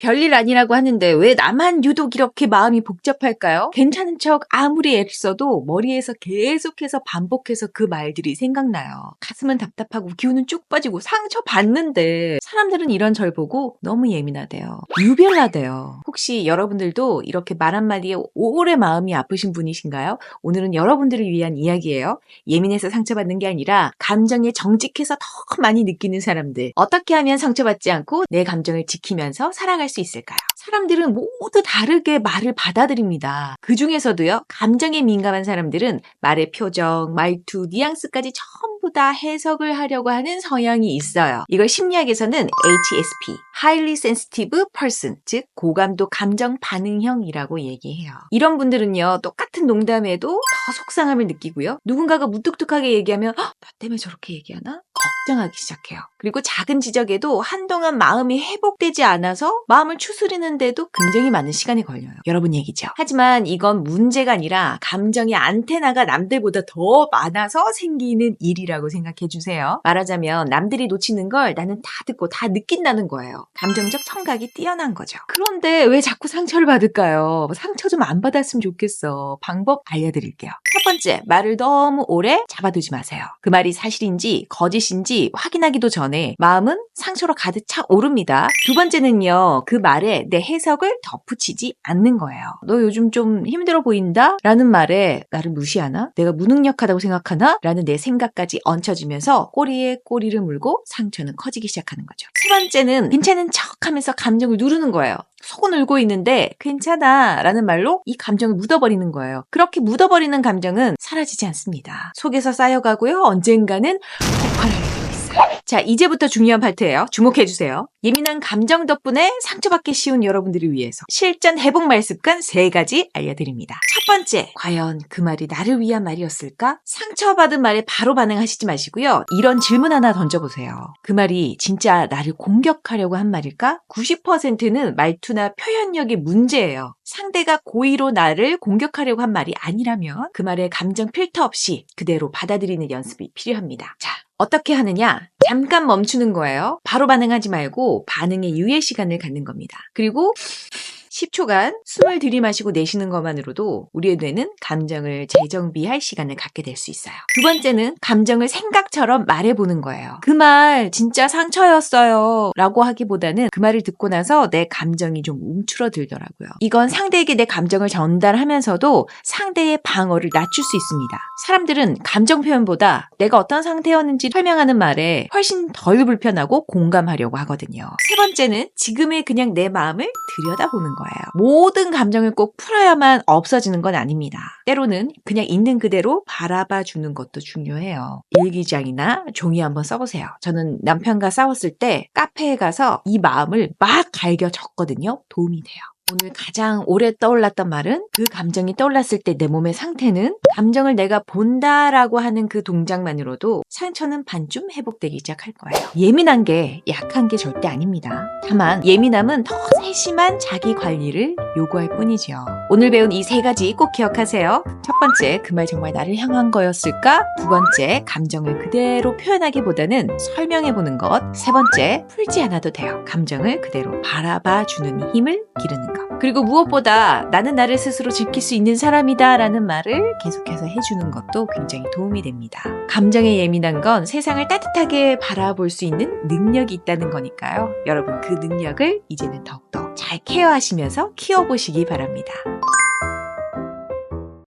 별일 아니라고 하는데 왜 나만 유독 이렇게 마음이 복잡할까요? 괜찮은 척 아무리 애써도 머리에서 계속해서 반복해서 그 말들이 생각나요. 가슴은 답답하고 기운은 쭉 빠지고 상처 받는데 사람들은 이런 절 보고 너무 예민하대요. 유별나대요. 혹시 여러분들도 이렇게 말 한마디에 오래 마음이 아프신 분이신가요? 오늘은 여러분들을 위한 이야기예요. 예민해서 상처받는 게 아니라 감정에 정직해서 더 많이 느끼는 사람들. 어떻게 하면 상처받지 않고 내 감정을 지키면서 살아갈 수 있을까요? 사람들은 모두 다르게 말을 받아들입니다. 그 중에서도요, 감정에 민감한 사람들은 말의 표정, 말투, 뉘앙스까지 전부 다 해석을 하려고 하는 성향이 있어요. 이걸 심리학에서는 HSP, Highly Sensitive Person, 즉 고감도 감정 반응형이라고 얘기해요. 이런 분들은요, 똑같은 농담에도 더 속상함을 느끼고요. 누군가가 무뚝뚝하게 얘기하면 "헉, 나 때문에 저렇게 얘기하나? 걱정하기 시작해요. 그리고 작은 지적에도 한동안 마음이 회복되지 않아서 마음을 추스리는 데도 굉장히 많은 시간이 걸려요. 여러분 얘기죠. 하지만 이건 문제가 아니라 감정의 안테나가 남들보다 더 많아서 생기는 일이라고 생각해 주세요. 말하자면 남들이 놓치는 걸 나는 다 듣고 다 느낀다는 거예요. 감정적 청각이 뛰어난 거죠. 그런데 왜 자꾸 상처를 받을까요? 상처 좀 안 받았으면 좋겠어. 방법 알려드릴게요. 첫 번째, 말을 너무 오래 잡아두지 마세요. 그 말이 사실인지 거짓인지 확인하기도 전에 마음은 상처로 가득 차 오릅니다. 두 번째는요, 그 말에 내 해석을 덧붙이지 않는 거예요. 너 요즘 좀 힘들어 보인다? 라는 말에 나를 무시하나? 내가 무능력하다고 생각하나? 라는 내 생각까지 얹혀지면서 꼬리에 꼬리를 물고 상처는 커지기 시작하는 거죠. 세 번째는 괜찮은 척 하면서 감정을 누르는 거예요. 속은 울고 있는데 괜찮아 라는 말로 이 감정을 묻어버리는 거예요. 그렇게 묻어버리는 감정은 사라지지 않습니다. 속에서 쌓여가고요. 언젠가는 있어요. 자, 이제부터 중요한 파트예요. 주목해 주세요. 예민한 감정 덕분에 상처받기 쉬운 여러분들을 위해서 실전 회복 말 습관 세 가지 알려드립니다. 첫 번째, 과연 그 말이 나를 위한 말이었을까? 상처받은 말에 바로 반응하시지 마시고요. 이런 질문 하나 던져보세요. 그 말이 진짜 나를 공격하려고 한 말일까? 90%는 말투나 표현력의 문제예요. 상대가 고의로 나를 공격하려고 한 말이 아니라면 그 말에 감정 필터 없이 그대로 받아들이는 연습이 필요합니다. 자, 어떻게 하느냐? 잠깐 멈추는 거예요. 바로 반응하지 말고 반응의 유예 시간을 갖는 겁니다. 그리고 10초간 숨을 들이마시고 내쉬는 것만으로도 우리의 뇌는 감정을 재정비할 시간을 갖게 될 수 있어요. 두 번째는 감정을 생각처럼 말해보는 거예요. 그 말 진짜 상처였어요. 라고 하기보다는 그 말을 듣고 나서 내 감정이 좀 움츠러들더라고요. 이건 상대에게 내 감정을 전달하면서도 상대의 방어를 낮출 수 있습니다. 사람들은 감정 표현보다 내가 어떤 상태였는지 설명하는 말에 훨씬 덜 불편하고 공감하려고 하거든요. 세 번째는 지금의 그냥 내 마음을 들여다보는 거예요. 모든 감정을 꼭 풀어야만 없어지는 건 아닙니다. 때로는 그냥 있는 그대로 바라봐 주는 것도 중요해요. 일기장이나 종이 한번 써보세요. 저는 남편과 싸웠을 때 카페에 가서 이 마음을 막 갈겨 적거든요. 도움이 돼요. 오늘 가장 오래 떠올랐던 말은 그 감정이 떠올랐을 때 내 몸의 상태는 감정을 내가 본다라고 하는 그 동작만으로도 상처는 반쯤 회복되기 시작할 거예요. 예민한 게 약한 게 절대 아닙니다. 다만 예민함은 더 세심한 자기 관리를 요구할 뿐이죠. 오늘 배운 이 세 가지 꼭 기억하세요. 첫 번째, 그 말 정말 나를 향한 거였을까? 두 번째, 감정을 그대로 표현하기보다는 설명해 보는 것. 세 번째, 풀지 않아도 돼요. 감정을 그대로 바라봐 주는 힘을 기르는 것. 그리고 무엇보다 나는 나를 스스로 지킬 수 있는 사람이다 라는 말을 계속해서 해주는 것도 굉장히 도움이 됩니다. 감정에 예민한 건 세상을 따뜻하게 바라볼 수 있는 능력이 있다는 거니까요. 여러분 그 능력을 이제는 더욱더 잘 케어하시면서 키워보시기 바랍니다.